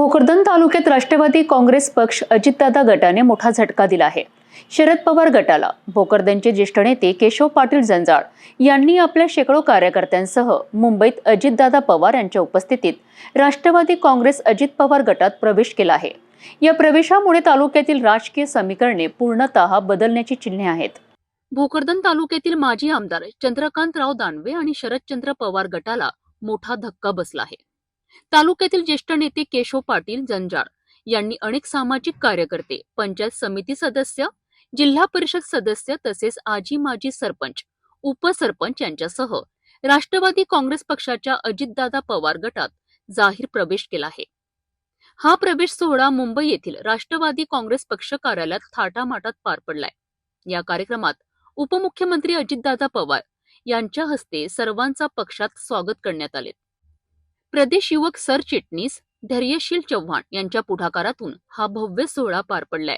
भोकरदन तालुक्यात राष्ट्रवादी काँग्रेस पक्ष अजितदादा गटाने मोठा झटका दिला आहे. शरद पवार गटाला भोकरदनचे ज्येष्ठ नेते केशव पाटील जंजाळ यांनी आपल्या शेकडो कार्यकर्त्यांसह मुंबईत अजितदादा पवार यांच्या उपस्थितीत राष्ट्रवादी काँग्रेस अजित पवार गटात प्रवेश केला आहे. या प्रवेशामुळे तालुक्यातील राजकीय समीकरणे पूर्णतः बदलण्याची चिन्हे आहेत. भोकरदन तालुक्यातील माजी आमदार चंद्रकांतराव दानवे आणि शरदचंद्र पवार गटाला मोठा धक्का बसला आहे. तालुक्यातील ज्येष्ठ नेते केशव पाटील जंजाळ यांनी अनेक सामाजिक कार्यकर्ते पंचायत समिती सदस्य जिल्हा परिषद सदस्य तसेच आजी माजी सरपंच उपसरपंच यांच्यासह राष्ट्रवादी काँग्रेस पक्षाच्या अजितदादा पवार गटात जाहीर प्रवेश केला आहे. हा प्रवेश सोहळा मुंबई येथील राष्ट्रवादी काँग्रेस पक्ष कार्यालयात थाटामाटात पार पडलाय. या कार्यक्रमात उपमुख्यमंत्री अजितदादा पवार यांच्या हस्ते सर्वांचा पक्षात स्वागत करण्यात आले. प्रदेश युवक सरचिटणीस धैर्यशील चव्हाण यांच्या पुढाकारातून हा भव्य सोहळा पार पडलाय.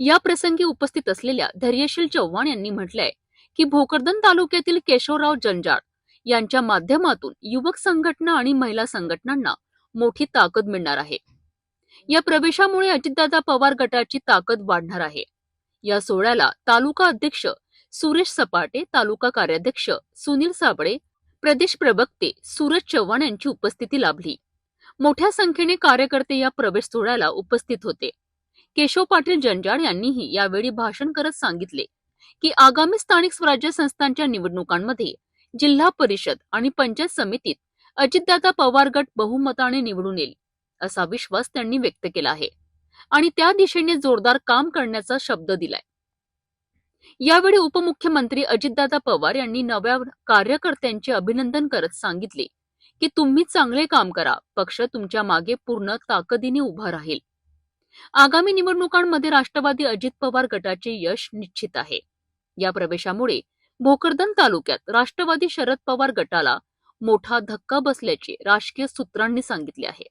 या प्रसंगी उपस्थित असलेल्या धैर्यशील चव्हाण यांनी म्हटलंय की भोकरदन तालुक्यातील केशवराव जंजाळ यांच्या माध्यमातून युवक संघटना आणि महिला संघटनांना मोठी ताकद मिळणार आहे. या प्रवेशामुळे अजितदादा पवार गटाची ताकद वाढणार आहे. या सोहळ्याला तालुका अध्यक्ष सुरेश सपाटे तालुका कार्याध्यक्ष सुनील साबळे प्रदेश प्रवक्ते सूरज चव्हाण यांची उपस्थिती लाभली. मोठ्या संख्येने कार्यकर्ते या प्रवेश सोहळ्याला उपस्थित होते. केशव पाटील जंजाळ यांनीही यावेळी भाषण करत सांगितले की आगामी स्थानिक स्वराज्य संस्थांच्या निवडणुकांमध्ये जिल्हा परिषद आणि पंचायत समितीत अजितदादा पवार गट बहुमताने निवडून येईल असा विश्वास त्यांनी व्यक्त केला आहे. आणि त्या दिशेने जोरदार काम करण्याचा शब्द दिलाय. यावेळी उपमुख्यमंत्री अजितदादा पवार यांनी नव्या कार्यकर्त्यांचे अभिनंदन करत सांगितले की तुम्ही चांगले काम करा. पक्ष तुमच्या मागे पूर्ण ताकदीने उभा राहील. आगामी निवडणुकांमध्ये राष्ट्रवादी अजित पवार गटाचे यश निश्चित आहे. या प्रवेशामुळे भोकरदन तालुक्यात राष्ट्रवादी शरद पवार गटाला मोठा धक्का बसल्याचे राजकीय सूत्रांनी सांगितले आहे.